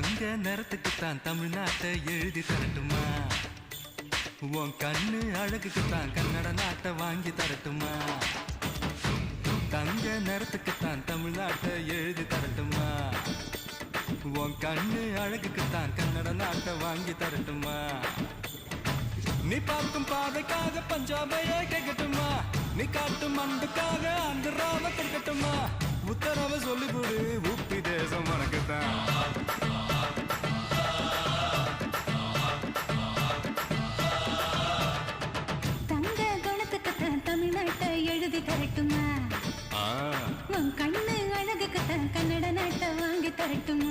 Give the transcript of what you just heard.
தங்க நிறத்துக்குத்தான் தமிழ்நாட்டை எழுதி தரட்டுமா? உன் கண்ணு அழகுக்குத்தான் கன்னட நாட்டை வாங்கி தரட்டுமா? தங்க நிறத்துக்குத்தான் தமிழ்நாட்டை எழுதி தரட்டுமா? உன் கண்ணு அழகுக்குத்தான் கன்னட நாட்டை வாங்கி தரட்டுமா? நீ பார்க்கும் பாதைக்காக பஞ்சாபையே கேட்கட்டுமா? நீ காட்டும் அன்புக்காக ஆந்திராவை கொடுக்கட்டுமா? உத்தரவை சொல்லிவிடு உப்பி தரட்டுமா? உன் கண்ணு அழகுக்கு கன்னட நாட்டை வாங்கி தரட்டுமா?